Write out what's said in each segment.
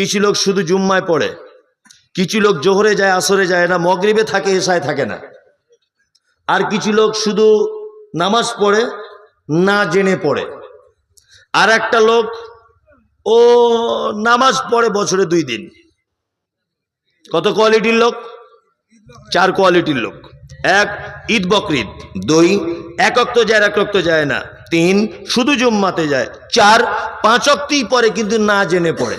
কিছু লোক শুধু জুম্মায় পড়ে। কিছু লোক জোহরে যায়, আসরে যায় না, মগরিবে থাকে এসায় থাকে না। আর কিছু লোক শুধু নামাজ পড়ে, না জেনে পড়ে। আর একটা লোক, ও নামাজ পড়ে বছরে দুই দিন। কত কোয়ালিটির লোক? চার কোয়ালিটির লোক। এক, ঈদ বকরিদ। দুই, এক তো যায়, এক তো যায় না। তিন, শুধু জুম্মাতে যায়। চার, পাঁচ অক্টেই পরে কিন্তু না জেনে পড়ে।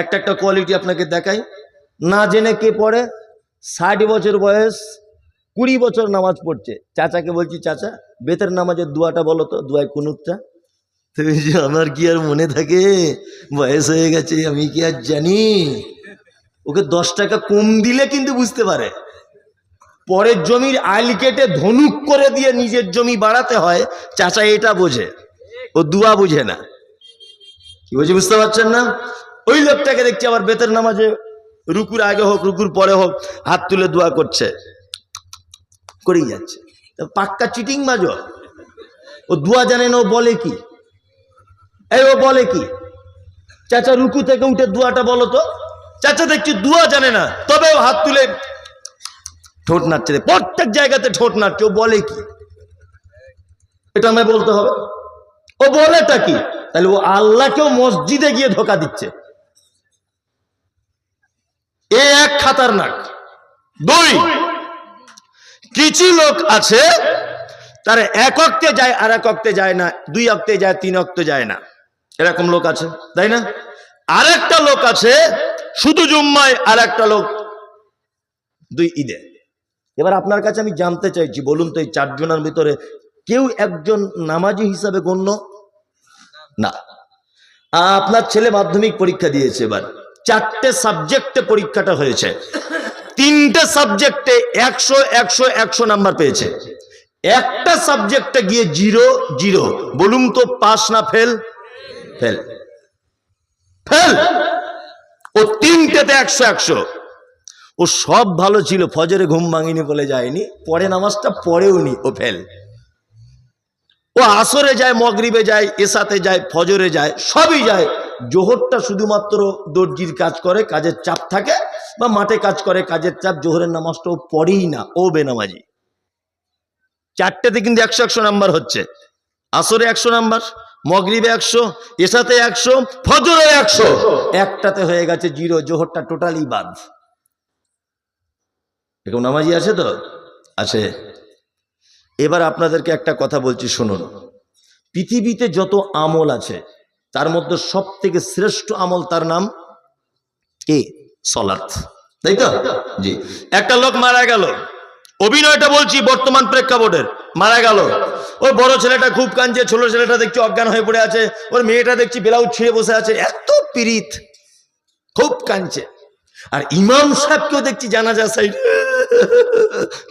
একটা একটা কোয়ালিটি আপনাকে দেখাই। না জেনে কে পড়ে, ষাট বছর বয়স, কুড়ি বছর নামাজ পড়ছে। চাচাকে বলছি, চাচা, বেতের নামাজের দুয়াটা বলো তো, দুয়ায় কুনুকটা আমার কি আর মনে থাকে? বয়স হয়ে গেছে, আমি কি আর জানি? ওকে দশ টাকা কম দিলে কিন্তু বুঝতে পারে। পরের জমির আইল কেটে ধনুক করে দিয়ে নিজের জমি বাড়াতে হয়, চাচা এটা বোঝে। ও দুয়া বুঝে না। কি বুঝতে পারছেন না? ওই লোকটাকে দেখছি আবার বেতের নামাজে রুকুর আগে হোক, রুকুর পরে হোক, হাত তুলে দোয়া করছে। করেই যাচ্ছে। পাক্কা চিটিং মাজো? ও দুয়া জানে না, ও বলে কি? এই ও বলে কি? চাচা, রুকু থেকে উঠে দুয়াটা বলো তো। চাচা দেখছি দুয়া জানে না, তবে ও হাত তুলে ঠোঁট নাচছে প্রত্যেক জায়গাতে ঠোঁট নাচছে ও বলে কি? এটা আমায় বলতে হবে। ও বলেটা কি? তাহলে ও আল্লাহকেও মসজিদে গিয়ে ধোকা দিচ্ছে। এ এক খাতারনাক। দুই, কিছু লোক আছে, তারা এক অক্তে যায়, আর এক অক্তে যায় না, দুই অক্তে যায়, তিন অক্তে যায় না। এরকম লোক আছে, তাই না? আরেকটা লোক আছে, শুধু জুম্মায় আর একটা লোক দুই ঈদে। এবার আপনার কাছে আমি জানতে চাইছি, বলুন তো এই চারজনের ভিতরে কেউ একজন নামাজি হিসাবে গণ্য? না। আপনার ছেলে মাধ্যমিক পরীক্ষা দিয়েছে এবার। চারটে সাবজেক্টে পরীক্ষাটা হয়েছে। তিনটে সাবজেক্টে একশো একশো একশো নাম্বার পেয়েছে। একটা সাবজেক্টে গিয়ে জিরো জিরো বলুন তো পাস না ফেল ফেল ফেল ও তিনটেতে একশো একশো। ও সব ভালো ছিল, ফজরে ঘুম ভাঙিনি বলে যায়নি, পরে নামাজটা পড়েও নি, ও ফেল ও আসরে যায়, মগরিবে যায়, এসাতে যায়, ফজরে যায়, সবই যায়। জোহরটা শুধুমাত্র দর্জির কাজ করে, কাজের চাপ থাকে বা মাঠে কাজ করে, কাজের চাপ জোহরের নামাজটা ও পড়েই না। ও বেনামাজি। চারটেতে কিন্তু একশো একশো নাম্বার হচ্ছে। আসরে একশো নাম্বার, মগরিবে একশো, এসাতে একশো, ফজরে একশো। একটাতে হয়ে গেছে জিরো, জোহরটা টোটালি বাদ। এরকম নামাজি আছে তো? আছে। এবার আপনাদেরকে একটা কথা বলছি, শুনুন। পৃথিবীতে যত আমল আছে তার মধ্যে সব থেকে শ্রেষ্ঠ আমল তার নাম কে? সলাৎ। তাই তো? জি। একটা লোক মারা গেল। অভিনয়টা বলছি বর্তমান প্রেক্ষাপটের। মারা গেল। ওই বড় ছেলেটা খুব কাঁদছে, ছোট ছেলেটা দেখছি অজ্ঞান হয়ে পড়ে আছে। ওর মেয়েটা দেখছি ব্লাউজ ছিঁড়ে বসে আছে। এত পিরিত খুব কাঁদছে। আর ইমাম সাহেবকেও দেখছি জানা জানাজা সাইড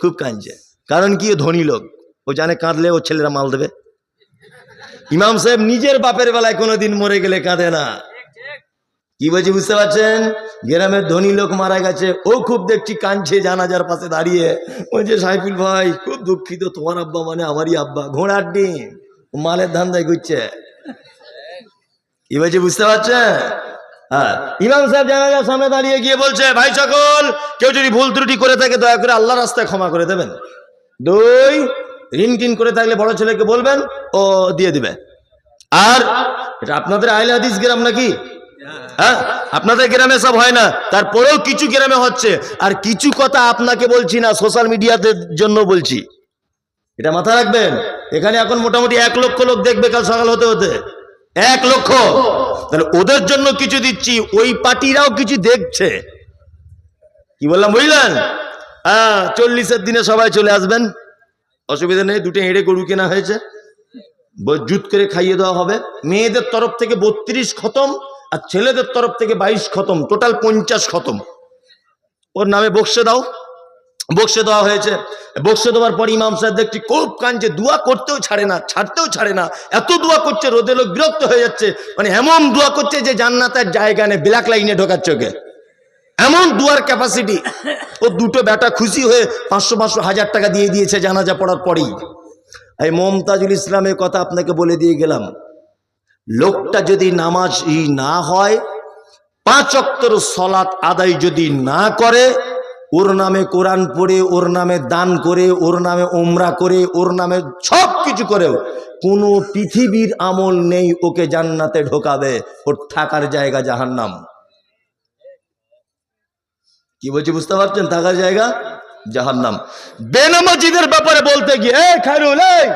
খুব কাঁদছে। কারণ কি? ধনী লোক। ও জানে কাঁদলে ও ছেলেরা মাল দেবে। ইমাম সাহেব নিজের বাপের বেলায় কোনোদিন মরে গেলে কাঁদে না। কি বলছি বুঝতে পারছেন? গ্রামের ধনী লোক মারা গেছে, ও খুব দেখছি কাঁদছে জানাজার পাশে দাঁড়িয়ে। বলছে সাইফুল ভাই, খুব দুঃখিত, তোমার আব্বা মানে আমারই আব্বা, ঘোড়ার ডিম মালের ধান্দায় ঘুরছে। কি বলছি বুঝতে পারছেন? হ্যাঁ ইমাম সাহেব জানাজার সামনে দাঁড়িয়ে গিয়ে বলছে, ভাই সকল, কেউ যদি ভুল ত্রুটি করে থাকে, দয়া করে আল্লাহ রাস্তায় ক্ষমা করে দেবেন। দুই ঋণ টিন করে থাকলে বড় ছেলেকে বলবেন, ও দিয়ে দিবে। আর এটা আপনাদের আইলে হাদিস গ্রাম নাকি? হ্যাঁ? আপনাদের গ্রামে সব হয় না, তারপরেও কিছু গ্রামে হচ্ছে। আর কিছু কথা আপনাকে বলছি না সোশ্যাল মিডিয়াতে জন্য বলছি। এটা মাথায় রাখবেন। এখানে এখন মোটামুটি এক লক্ষ লোক দেখবে কাল সকাল হতে হতে। এক লক্ষ। তাহলে ওদের জন্য কিছু দিচ্ছি, ওই পার্টিরাও কিছু দেখছে। কি বললাম, বুঝলেন? হ্যাঁ চল্লিশের দিনে সবাই চলে আসবেন। অসুবিধা নেই, দুটো হেঁড়ে গরু কেনা হয়েছে। জুত করে খাইয়ে দেওয়া হবে। মেয়েদের তরফ থেকে বত্রিশ খতম আর ছেলেদের তরফ থেকে বাইশ খতম। টোটাল পঞ্চাশ খতম। ওর নামে বক্সে দাও। বক্সে দেওয়া হয়েছে। বক্সে দেওয়ার পর ইমাম সাহেব দেখছি খুব কাঁদছে দোয়া করতেও ছাড়ে না, ছাড়তেও ছাড়ে না। এত দোয়া করছে, রোদে লোক বিরক্ত হয়ে যাচ্ছে। মানে এমন দোয়া করছে যে জান্নাতের জায়গা নেই ব্ল্যাক লাইনে ঢোকাচ্ছে ওকে এমন দুয়ার ক্যাপাসিটি ও দুটো বেটা খুশি হয়ে পাঁচশো পাঁচশো হাজার টাকা দিয়ে দিয়েছে জানাজা পড়ার পরেই। এই মমতাজুল ইসলামের কথা আপনাকে বলে দিয়ে গেলাম। লোকটা যদি নামাজ ই না হয়, পাঁচ অক্তর সলাৎ আদায় যদি না করে, ওর নামে কোরআন পড়ে, ওর নামে দান করে, ওর নামে ওমরা করে, ওর নামে সব কিছু করেও, কোনো পৃথিবীর আমল নেই, ওকে জান্নাতে ঢোকাবে। ওর থাকার জায়গা জাহান্নাম। কি বলছি বুঝতে পারছেন? থাকার জায়গা? জাহান্নাম। বেনামাজিদের ব্যাপারে বলতে গিয়ে "এই খায়রুল এই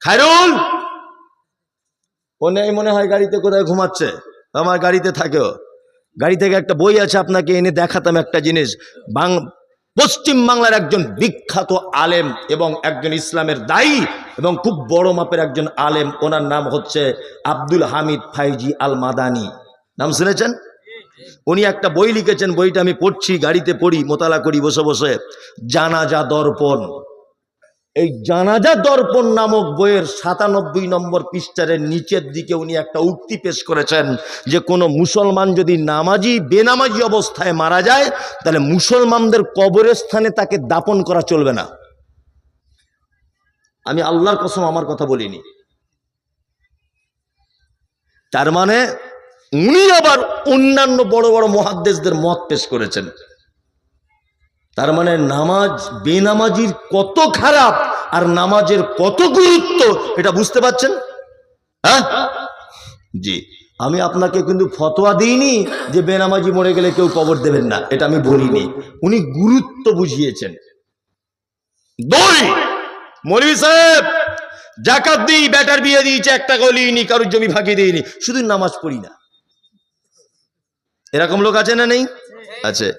খায়রুল! ও নেই মনে হয় গাড়িতে কোথায় ঘুমাচ্ছে। আমার গাড়িতে থাকেও। গাড়ি থেকে একটা বই আছে আপনাকে এনে দেখাতাম একটা জিনিস। বাং, পশ্চিম বাংলার একজন বিখ্যাত আলেম এবং একজন ইসলামের দায়ী এবং খুব বড় মাপের একজন আলেম। ওনার নাম হচ্ছে আব্দুল হামিদ ফাইজি আল মাদানি নাম শুনেছেন? উনি একটা বই লিখেছেন, বইটা আমি পড়ছি, গাড়িতে পড়ি, মোতালা করি, বসে বসে। জানাজা দর্পণ। এই জানাজা দর্পণ নামক বইয়ের সাতানব্বই নম্বর পৃষ্ঠারের নিচের দিকে উনি একটা উক্তি পেশ করেছেন যে, কোনো মুসলমান যদি নামাজি, বেনামাজি অবস্থায় মারা যায়, তাহলে মুসলমানদের কবরের স্থানে তাকে দাপন করা চলবে না। আমি আল্লাহর কসম আমার কথা বলিনি। তার মানে উনি আবার অন্যান্য বড় বড় মহাদ্দেশদের মত পেশ করেছেন। তার মানে নামাজ, বেনামাজির কত খারাপ আর নামাজের কত গুরুত্ব, এটা বুঝতে পাচ্ছেন হ্যাঁ? জি, আমি আপনাকে কিন্তু ফতোয়া দিইনি যে বেনামাজি মরে গেলে কেউ কবর দেবেন না, এটা আমি বলিনি। উনি গুরুত্ব বুঝিয়েছেন। দুই মৌলভী সাহেব, জাকাত দিই, ব্যাটার বিয়ে দিয়েছে, একটা গলিনি কারোর জমি ফাঁকি দিইনি, শুধু নামাজ পড়ি না। এরকম লোক আছে না নেই? আছে।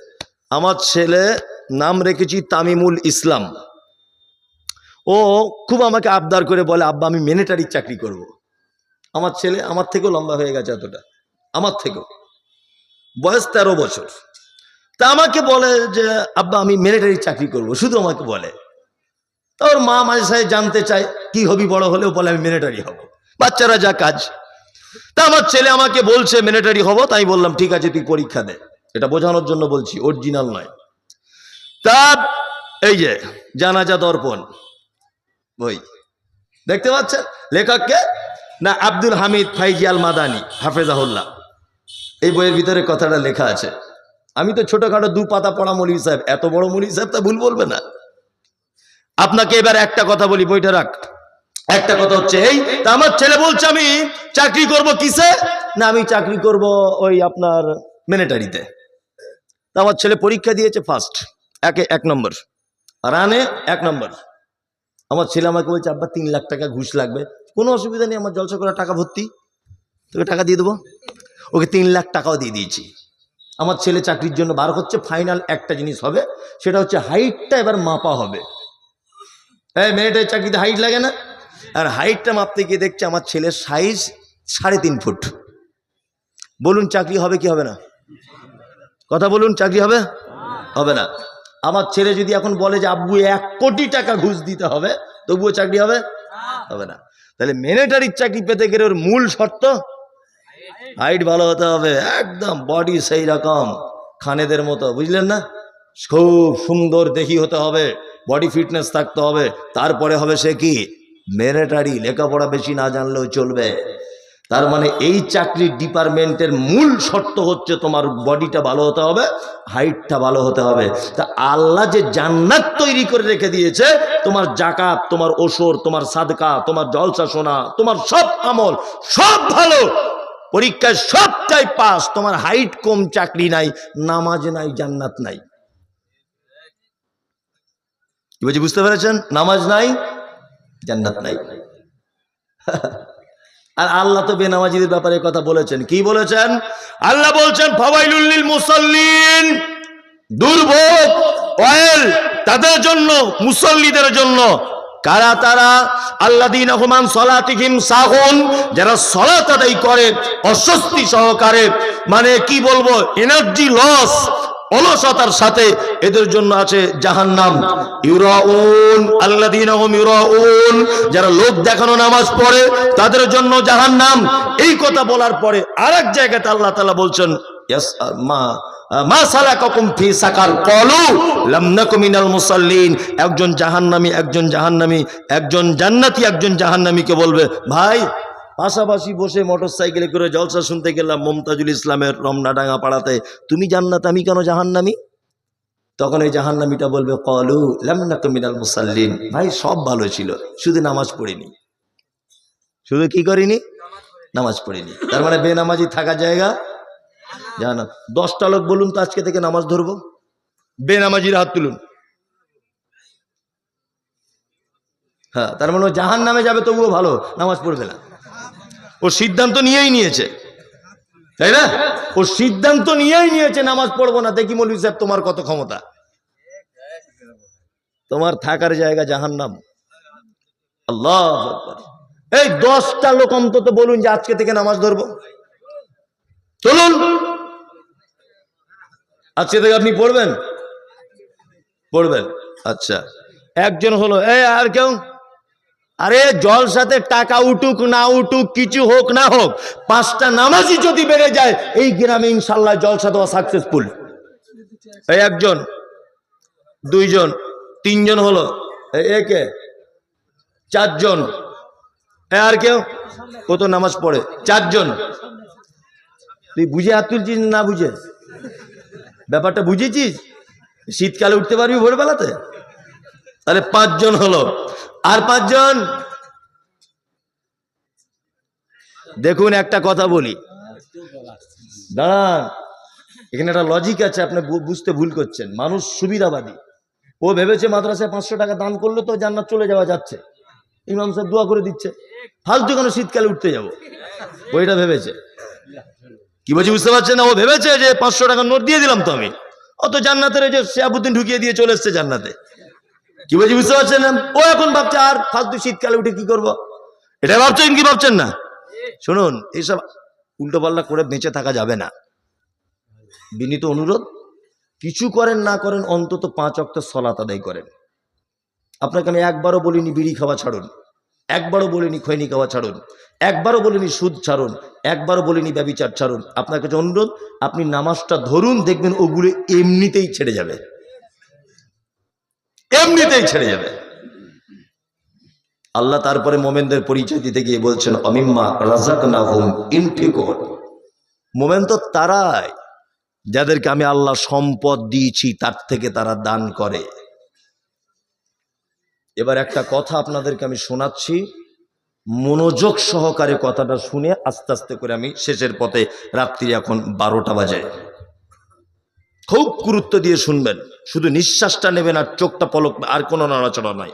আমার ছেলে, নাম রেখেছি তামিমুল ইসলাম। ও খুব আমাকে আবদার করে বলে, আব্বা, আমি মিলিটারির চাকরি করব। আমার ছেলে আমার থেকেও লম্বা হয়ে গেছে এতটা। আমার থেকেও। বয়স তেরো বছর। তা আমাকে বলে যে, আব্বা, আমি মিলিটারির চাকরি করব। শুধু আমাকে বলে। তা ওর মা মাঝে সাথে জানতে চায়, কি হবি বড় হলেও বলে আমি মিলিটারি হব। বাচ্চারা যা কাজ। তা আমার ছেলে আমাকে বলছে মিলিটারি হব। তাই বললাম, ঠিক আছে, তুই পরীক্ষা দে। এটা বোঝানোর জন্য বলছি অরিজিনাল নয়। তা এই যে, জানাজা দর্পণ। বই দেখতে পাচ্ছেন? লেখককে? না, আব্দুল হামিদ ফাইজিয়াল মাদানি হাফেজাহুল্লাহ। এই বইয়ের ভিতরে কথাটা লেখা আছে। আমি তো ছোটখাটো দু পাতা পড়া মৌলী সাহেব, এত বড় মৌলী সাহেব তা ভুল বলবে না। আপনাকে এবার একটা কথা বলি, বইটা রাখ। একটা কথা হচ্ছে, এই, তা আমার ছেলে বলছে আমি চাকরি করব কিসে? না, আমি চাকরি করব ওই আপনার মিলিটারিতে তা আমার ছেলে পরীক্ষা দিয়েছে ফার্স্ট একে এক নম্বর। রানে এক নম্বর। আমার ছেলে আমাকে বলছে, আব্বা, তিন লাখ টাকা ঘুষ লাগবে। কোনো অসুবিধা নেই, আমার জলসা করা টাকা ভর্তি। তোকে টাকা দিয়ে দেবো? ওকে তিন লাখ টাকাও দিয়ে দিয়েছি। আমার ছেলে চাকরির জন্য বার হচ্ছে ফাইনাল একটা জিনিস হবে, সেটা হচ্ছে হাইটটা এবার মাপা হবে। হ্যাঁ মেয়েটার চাকরিতে হাইট লাগে না? আর হাইটটা মাপতে গিয়ে দেখছে আমার ছেলের সাইজ সাড়ে তিন ফুট। বলুন, চাকরি হবে কি হবে না? কথা বলুন, চাকরি হবে? হবে না। আমার ছেলে যদি এখন বলে যে, আব্বু, এক কোটি টাকা ঘুষ দিতে হবে, তবুও চাকরি হবে? হবে না। তাহলে মিলিটারির চাকরি পেতে গেলে ওর মূল শর্ত হাইট ভালো হতে হবে। একদম বডি সেই রকম, খানেদের মতো, বুঝলেন না? খুব সুন্দর দেখি হতে হবে বডি ফিটনেস থাকতে হবে। তারপরে হবে সে কি? মিলিটারি লেখাপড়া বেশি না জানলেও চলবে। তার মানে এই চাকরির ডিপার্টমেন্টের মূল শর্ত হচ্ছে তোমার বডিটা ভালো হতে হবে, হাইটটা ভালো হতে হবে। তা আল্লাহ যে জান্নাত তৈরি করে রেখে দিয়েছে, তোমার জাকাত, তোমার ওসর তোমার সাদকা, তোমার জলসা সোনা, তোমার সব আমল, সব ভালো। পরীক্ষায় সবটাই পাস, তোমার হাইট কম, চাকরি নাই, নামাজ নাই, জান্নাত নাই। বুঝতে পেরেছেন? নামাজ নাই জান্নাত নাই। আর আল্লাহ তো বেনামাজিদের ব্যাপারে কথা বলেছেন। কি বলেছেন? আল্লাহ বলছেন ফবাইলুল্লিল মুসল্লিন, দুর্ভোগ, অয়েল তাদের জন্য, মুসল্লিদের জন্য। কারা তারা? আল্লাদিন রহমান সলাতিহিম সাহুন যারা সলাত আদায় করে, অস্বস্তি সহকারে। মানে কি বলব? এনার্জি লস অলসতার সাথে এদের জন্য আছে জাহান্নাম। ইউরাউন আল্লাদিন ইউরাউন। যারা লোক দেখানো নামাজ পড়ে, তাদের জন্য জাহান্নাম। এই কথা বলার পরে আর এক জায়গাতে আল্লাহ তালা বলছেন মা একজন জাহান্নামী একজন জাহান্নামী, একজন জান্নাতি, একজন জাহান্নামীকে বলবে, ভাই পাশাপাশি বসে মোটর সাইকেলে করে জলসা শুনতে গেলাম মমতাজুল ইসলামের রমনাডাঙ্গা পাড়াতে, তুমি জান্নাত, আমি কেন জাহান্নামি? তখন এই জাহান্নামিটা বলবে কলু লামনাকা মিনাল মুসাল্লিন। ভাই, সব ভালো ছিল, শুধু নামাজ পড়িনি। শুধু কি করিনি? নামাজ পড়িনি। তার মানে বেনামাজি থাকার জায়গা? জানা দশটা লোক বলুন তো আজকে থেকে নামাজ ধরবো। বেনামাজির হাত তুলুন। হ্যাঁ তার মানে জাহান নামে যাবে, তবুও ভালো, নামাজ পড়বে না। ও সিদ্ধান্ত নিয়েই নিয়েছে। তাই না? ও সিদ্ধান্ত নিয়েই নিয়েছে নামাজ পড়ব না। দেখি মৌলী সাহেব, তোমার কত ক্ষমতা? তোমার থাকার জায়গা জাহান্নাম। আল্লাহ এই দশটা লোক অন্তত বলুন যে আজকে থেকে নামাজ ধরবো। চলুন। আজকে থেকে আপনি পড়বেন? পড়বেন। আচ্ছা। একজন হলো, এই আর কেউ? আরে জলসাতে টাকা উঠুক না উঠুক কিছু হোক না হোক, পাঁচটা নামাজই যদি বেড়ে যায়, এই গ্রামে ইনশাল্লাহ জলসা দেওয়া সাকসেসফুল এই একজন, দুইজন, তিনজন হলো একে চারজন। আর কেউ? কত নামাজ পড়ে? চারজন। তুই বুঝে হাত তুলছিস না বুঝে? ব্যাপারটা বুঝেছিস? শীতকালে উঠতে পারবি ভোরবেলাতে? তাহলে পাঁচজন হলো। আর পাঁচজন? দেখুন, একটা কথা বলি। দাঁড়ান। এখানে একটা লজিক আছে, আপনি বুঝতে ভুল করছেন। মানুষ সুবিধাবাদী। ও ভেবেছে মাদ্রাসায় পাঁচশো টাকা দান করলে তো জান্নাত চলে যাওয়া যাচ্ছে। ইমাম সাহেব দোয়া করে দিচ্ছে। ফালতু কেন শীতকালে উঠতে যাব? ওইটা ভেবেছে। কি বলছি, বুঝতে পারছেন না? ও ভেবেছে যে পাঁচশো টাকা নোট দিয়ে দিলাম তো আমি। অত জান্নাতের যে শেয়াবুদ্দিন ঢুকিয়ে দিয়ে চলে এসছে জান্নাতে। কি বলছি বুঝতে পারছেন না? ও এখন ভাবছে, আর ফালতু শীতকালে উঠে কি করব? এটা ভাবছেন কি ভাবছেন না? শুনুন, এইসব উল্টো পাল্লা করে বেঁচে থাকা যাবে না। বিনীত অনুরোধ, কিছু করেন না করেন, অন্তত পাঁচ অক্ট সলাত আদায় করেন। আপনাকে আমি একবারও বলিনি বিড়ি খাওয়া ছাড়ুন, একবারও বলিনি খৈনি খাওয়া ছাড়ুন, একবারও বলিনি সুদ ছাড়ুন, একবারও বলিনি ব্যবিচার ছাড়ুন। আপনার কাছে অনুরোধ, আপনি নামাজটা ধরুন, দেখবেন ওগুলো এমনিতেই ছেড়ে যাবে। এমনিতেই ছেড়ে যাবে। আল্লাহ তারপরে মোমেনদের পরিচয় দিতে গিয়ে বলছেন, অমিম্মা রাজাক না হোম ইনফিকর মোমেন তো তারাই, যাদেরকে আমি আল্লাহ সম্পদ দিয়েছি, তার থেকে তারা দান করে। এবার একটা কথা আপনাদেরকে আমি শোনাচ্ছি। মনোযোগ সহকারে কথাটা শুনে আস্তে আস্তে করে আমি শেষের পথে রাত্রি এখন বারোটা বাজে। খুব গুরুত্ব দিয়ে শুনবেন। শুধু নিঃশ্বাসটা নেবেন আর চোখটা পলক, আর কোনো নড়াচড়া নাই।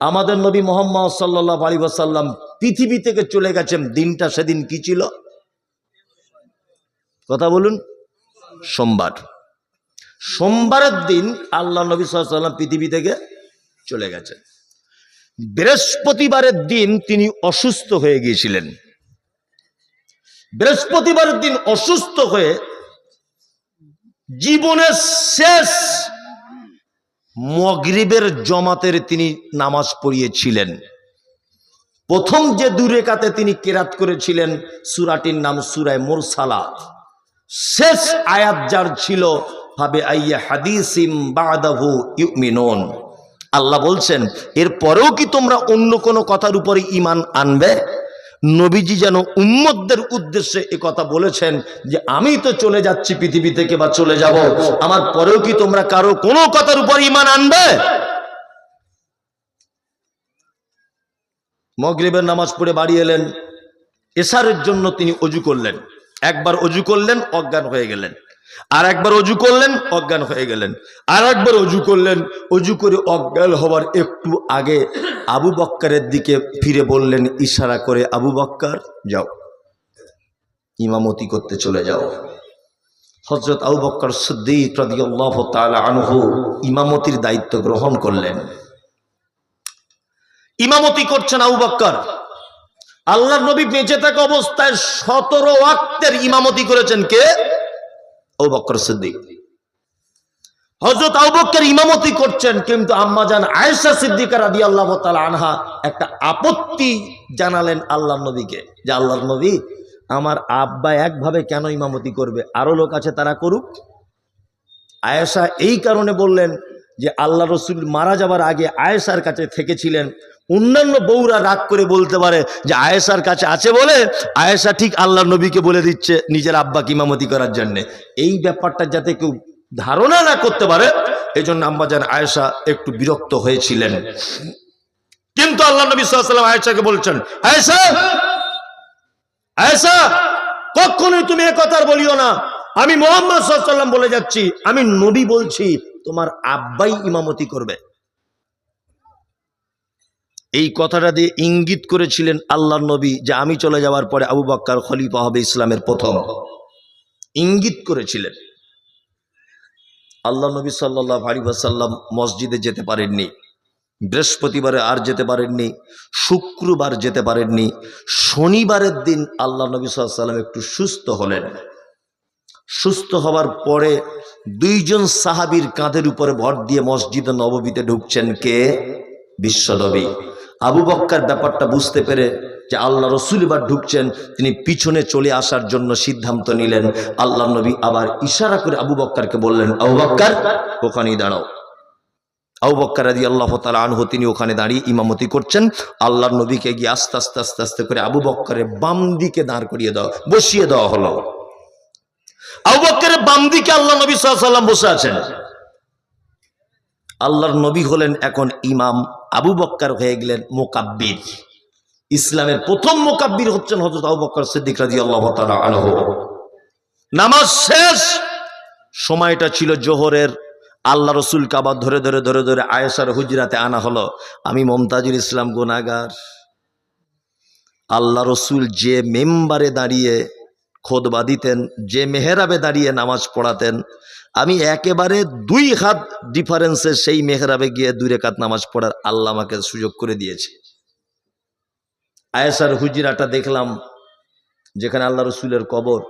আমাদের নবী মোহাম্মদ সাল্লাহ আলী সাল্লাম পৃথিবী থেকে চলে গেছেন, দিনটা সেদিন কি ছিল? কথা বলুন। সোমবার। সোমবারের দিন আল্লাহ নবী সাল্লাম পৃথিবী থেকে চলে গেছেন। বৃহস্পতিবারের দিন তিনি অসুস্থ হয়ে গিয়েছিলেন। বৃহস্পতিবারের দিন অসুস্থ হয়ে জীবনের শেষ মগরিবের জমাতের তিনি নামাজ পড়িয়েছিলেন। প্রথম যে দূরে কাতে তিনি কেরাত করেছিলেন, সুরাটির নাম সুরায় মোরসালা শেষ আয়াত যার ছিল ভাবে আইয়া হাদিসিম বাদাহু ইউমিনুন। আল্লাহ বলছেন, এরপরেও কি তোমরা অন্য কোনো কথার উপরে ইমান আনবে? নবীজি যেন উম্মতদের উদ্দেশ্যে এ কথা বলেছেন যে, আমি তো চলে যাচ্ছি পৃথিবী থেকে বা চলে যাব। আমার পরেও কি তোমরা কারও কোনো কথার উপর ইমান আনবে? মগরিবের নামাজ পড়ে বাড়ি এলেন। এসারের জন্য তিনি অজু করলেন। একবার অজু করলেন, অজ্ঞান হয়ে গেলেন। আর একবার অজু করলেন, অজ্ঞান হয়ে গেলেন। আর একবার অজু করলেন, অজু করে অজ্ঞান হওয়ার একটু আগে আবু বক্কারের দিকে ফিরে বললেন, ইশারা করে, আবু বক্কার, যাও। ইমামতি করতে চলে যাও। হজরত আবু বক্কর সিদ্দিক ইমামতির দায়িত্ব গ্রহণ করলেন। ইমামতি করছেন আবু বক্কর। আল্লাহ নবী বেঁচে থাকা অবস্থায় সতেরো ওয়াক্তের ইমামতি করেছেন কে? আবু বক্কর সিদ্দিক। হজরত আবু বক্কর ইমামতি করছেন, কিন্তু আম্মাজান আয়েশা সিদ্দিকা রাদিয়াল্লাহু তাআলা আনহা একটা আপত্তি জানালেন আল্লাহ নবীকে, যে আল্লাহর নবী, আমার আব্বা একভাবে কেন ইমামতি করবে? আরও লোক আছে, তারা করুক। আয়েশা এই কারণে বললেন যে আল্লাহ রসুল মারা যাবার আগে আয়েশার কাছে থেকেছিলেন। অন্যান্য বউরা রাগ করে বলতে পারে যে আয়েশার কাছে আছে বলে আয়েশা ঠিক আল্লাহ নবীকে বলে দিচ্ছে নিজের আব্বাকে ইমামতি করার জন্য। এই ব্যাপারটা যাতে কেউ ধারণা না করতে পারে এই জন্য আম্বাজান আয়েশা একটু বিরক্ত হয়েছিলেন। কিন্তু আল্লাহ নবী সাল্লাম আয়েশাকে বলছেন, আয়েশা! আয়েশা! কখনোই তুমি এ বলিও না। আমি মোহাম্মদ সাল্লাম বলে যাচ্ছি, আমি নবী বলছি, তোমার আব্বাই ইমামতি করবে। এই কথাটা দিয়ে ইঙ্গিত করেছিলেন আল্লাহ নবী যে আমি চলে যাওয়ার পরে আবু বাক্কার খলিফা হবে ইসলামের প্রথম। ইঙ্গিত করেছিলেন। আল্লাহ নবী সাল্লাহ আলী সাল্লাম মসজিদে যেতে পারেননি, বৃহস্পতিবারে আর যেতে পারেননি, শুক্রবার যেতে পারেননি, শনিবারের দিন আল্লাহ নবী সাল্লাম একটু সুস্থ হলেন। সুস্থ হওয়ার পরে দুইজন সাহাবীর কাঁধের উপরে ভর দিয়ে মসজিদ নববীতে ঢুকছেন কে? বিশ্বনবী আবু বক্কার ব্যাপারটা বুঝতে পেরে যে আল্লাহ রসুল এবার ঢুকছেন, তিনি পিছনে চলে আসার জন্য সিদ্ধান্ত নিলেন। আল্লাহ নবী আবার ইশারা করে আবু বক্কারকে বললেন, আবু বক্কার, ওখানেই দাঁড়াও। আবু বক্কার আদি আল্লাহ তালা আনহু, তিনি ওখানে দাঁড়িয়ে ইমামতি করছেন। আল্লাহ নবীকে গিয়ে আস্তে আস্তে আস্তে আস্তে করে আবু বক্কারের বাম দিকে দাঁড় করিয়ে দেওয়া বসিয়ে দেওয়া হলো। আবু বক্কারের বাম দিকে আল্লাহ নবী সাল্লাম বসে আছেন। আল্লাহর নবী হলেন এখন ইমাম। আবু বক্কার হয়ে গেলেন মোকাব্বির। ইসলামের প্রথম মোকাব্বির হচ্ছেন হজরত আবু বক্কর সিদ্দিক রাজি আল্লাহ আনহু। নামাজ শেষ। সময়টা ছিল জোহরের। আল্লাহ রসুল কাবার ধরে ধরে ধরে ধরে আয়েসার হুজরাতে আনা হলো। আমি মমতাজুল ইসলাম গোনাগার আল্লাহ রসুল যে মেম্বারে দাঁড়িয়ে খোদবা দিতেন, যে মেহেরাবে দাঁড়িয়ে নামাজ পড়াতেন আমি একেবারে দুই হাত ডিফারেন্সে সেই মেহরাবে গিয়ে দুই রেখাত নামাজ পড়ার আল্লাহ আমাকে সুযোগ করে দিয়েছে। আয়েসার হুজরাটা দেখলাম, যেখানে আল্লাহ রসুলের কবর।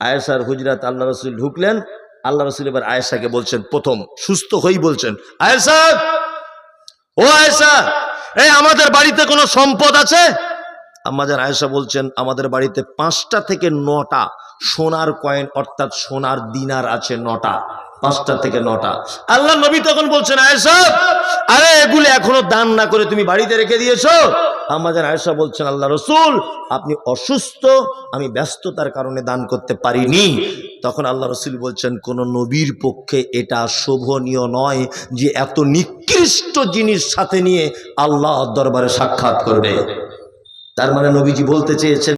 আয়েসার হুজরাত আল্লাহ রসুল ঢুকলেন, আল্লাহ রসুল এবার আয়েশাকে বলছেন, প্রথম, সুস্থ হই বলছেন, আয়েশা, ও আয়েশা, এই আমাদের বাড়িতে কোনো সম্পদ আছে? আমাদের আয়েশা বলছেন, আমাদের বাড়িতে পাঁচটা থেকে নটা সোনার কয়েন, অর্থাৎ সোনার দিনার আছে নটা, পাঁচটা থেকে নটা। আল্লাহ নবী তখন বলছেন, আয়েশা, আরে এগুলো এখনও দান না করে তুমি বাড়িতে রেখে দিয়েছ? আমাদের আয়েশা বলছেন, আল্লাহ রসুল, আপনি অসুস্থ, আমি ব্যস্ততার কারণে দান করতে পারিনি। তখন আল্লাহ রসুল বলছেন, কোন নবীর পক্ষে এটা শোভনীয় নয় যে এত নিকৃষ্ট জিনিস সাথে নিয়ে আল্লাহ দরবারে সাক্ষাৎ করবে। তার মানে নবীজি বলতে চেয়েছেন